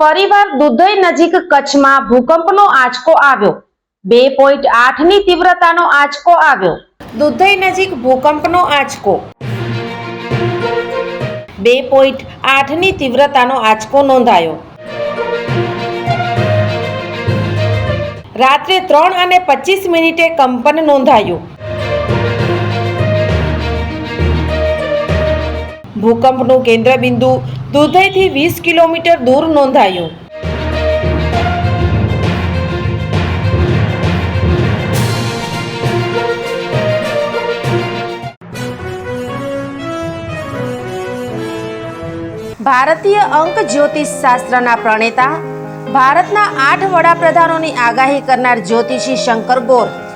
ફરીવાર દુધઈ નજીક કચ્છમાં ભૂકંપનો આંચકો આવ્યો. બે પોઈન્ટ આઠની તીવ્રતાનો આંચકો આવ્યો. દુધઈ નજીક ભૂકંપનો આંચકો. બે પોઈન્ટ આઠની તીવ્રતાનો આંચકો નોંધાયો. રાત્રે ત્રણ અને પચીસ મિનિટે કંપન નોંધાયું. ભૂકંપનું કેન્દ્રબિંદુ દુધઈથી વીસ કિલોમીટર દૂર નોંધાયું. ભારતીય અંક જ્યોતિષ શાસ્ત્રના પ્રણેતા, ભારતના આઠ વડાપ્રધાનોની આગાહી કરનાર જ્યોતિષી શંકર ગોર